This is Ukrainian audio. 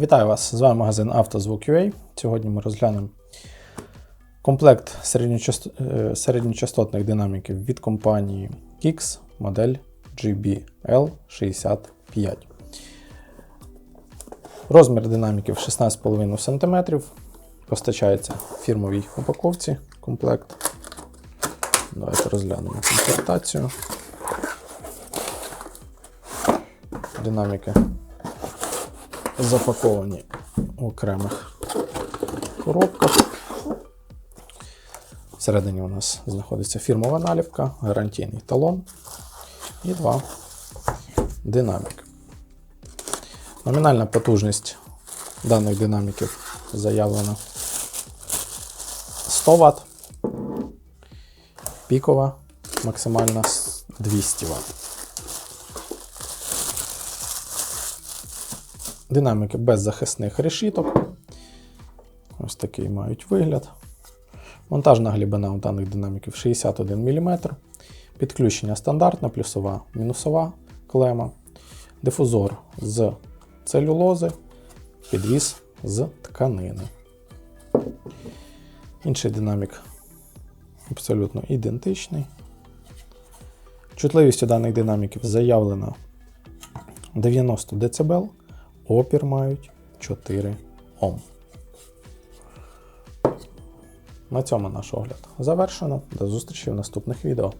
Вітаю вас! З вами магазин «Автозвук.UA». Сьогодні ми розглянемо комплект е, середньочастотних динаміків від компанії Kix модель GBL65. Розмір динаміків 16,5 см. Постачається в фірмовій упаковці комплект. Давайте розглянемо комплектацію. Динаміки запаковані в окремих коробках. Всередині у нас знаходиться фірмова наліпка, гарантійний талон і два динаміки. Номінальна потужність даних динаміків заявлена 100 Вт, пікова максимальна 200 Вт. Динаміки без захисних решіток. Ось такий мають вигляд. Монтажна глибина у даних динаміків 61 мм. Підключення стандартна, плюсова, мінусова клема. Дифузор з целюлози, підвіс з тканини. Інший динамік абсолютно ідентичний. Чутливість у даних динаміків заявлена 90 дБ. Опір мають 4 Ом. На цьому наш огляд завершено. До зустрічі в наступних відео.